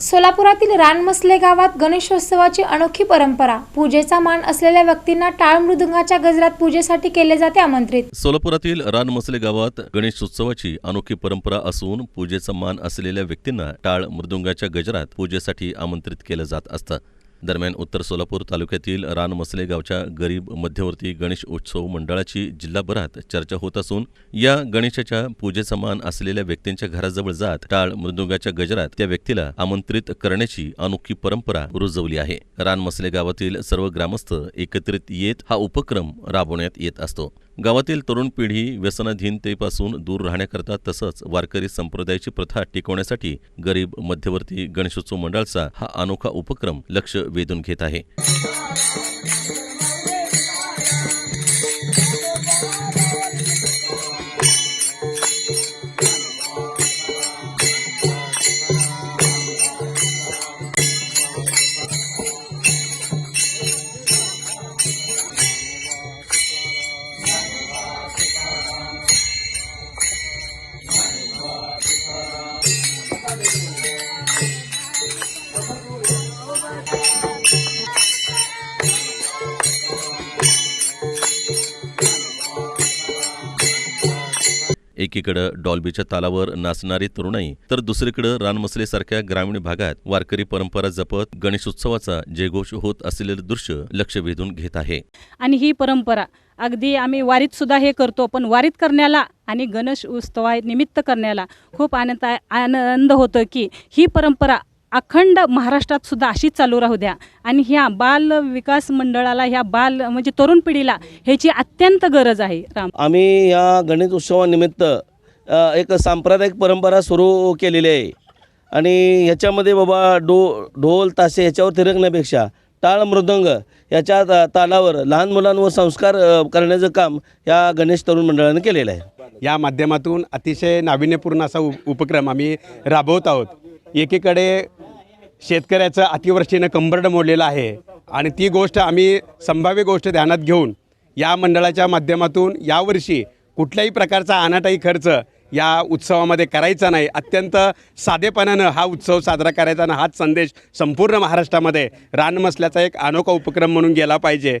सोलापुरातील रानमसले गावात गणेशोत्सवाची अनोखी परंपरा. पूजेचा मान असलेल्या व्यक्तींना टाळ मृदुंगाच्या गजरात पूजेसाठी केले जाते आमंत्रित. सोलापुरातील रानमसले गावात गणेशोत्सवाची अनोखी परंपरा असून पूजेचा मान असलेल्या व्यक्तींना टाळ मृदुंगाच्या गजरात पूजेसाठी आमंत्रित केलं जात असतं. दरम्यान उत्तर सोलापूर तालुक्यातील रानमसले गावच्या गरीब मध्यवर्ती गणेश उत्सव मंडळाची जिल्हाभरात चर्चा होत असून या गणेशाच्या पूजेचा मान असलेल्या व्यक्तींच्या घराजवळ जात टाळ मृदुंगाच्या गजरात त्या व्यक्तीला आमंत्रित करण्याची अनोखी परंपरा रुजवली आहे. रानमसले गावातील सर्व ग्रामस्थ एकत्रित येत हा उपक्रम राबवण्यात येत असतो. गावातील तरुण पिढी व्यसनाधीनतेपासून दूर राहण्याकरता तसंच वारकरी संप्रदायाची प्रथा टिकवण्यासाठी गरीब मध्यवर्ती गणेशोत्सव मंडळाचा हा अनोखा उपक्रम लक्ष वेधून घेत आहे. एकीकडं डॉल्बीच्या तालावर नाचणारी तरुणाई तर दुसरीकडं रानमसलेसारख्या ग्रामीण भागात वारकरी परंपरा जपत गणेशोत्सवाचा जयघोष होत असलेलं दृश्य लक्ष वेधून घेत आहे. आणि ही परंपरा अगदी आम्ही वारीत सुद्धा हे करतो पण वारीत करण्याला आणि गणेश उत्सवा निमित्त करण्याला खूप आनंद आनंद होतो की ही परंपरा अखंड महाराष्ट्रात सुद्धा अशीच चालू राहू द्या. आणि ह्या बाल विकास मंडळाला ह्या बाल म्हणजे तरुण पिढीला ह्याची अत्यंत गरज आहे. राम. आम्ही या गणेश उत्सवानिमित्त एक सांप्रदायिक परंपरा सुरू केलेली आहे. आणि ह्याच्यामध्ये बाबा डो ढोल तासे ह्याच्यावर थिरकण्यापेक्षा टाळ मृदंग याच्या ता- तालावर लहान मुलांवर संस्कार करण्याचं काम या गणेश तरुण मंडळानं केलेलं आहे. या माध्यमातून अतिशय नाविन्यपूर्ण असा उप उपक्रम आम्ही राबवत आहोत. एकीकडे शेतकऱ्याचं अतिवृष्टीनं कंबरड मोडलेलं आहे. आणि ती गोष्ट आम्ही संभाव्य गोष्ट ध्यानात घेऊन या मंडळाच्या माध्यमातून यावर्षी कुठल्याही प्रकारचा अनाटाई खर्च या उत्सवामध्ये करायचा नाही. अत्यंत साधेपणानं हा उत्सव साजरा करायचा ना हाच संदेश संपूर्ण महाराष्ट्रामध्ये रानमसल्याचा एक अनोखा उपक्रम म्हणून गेला पाहिजे.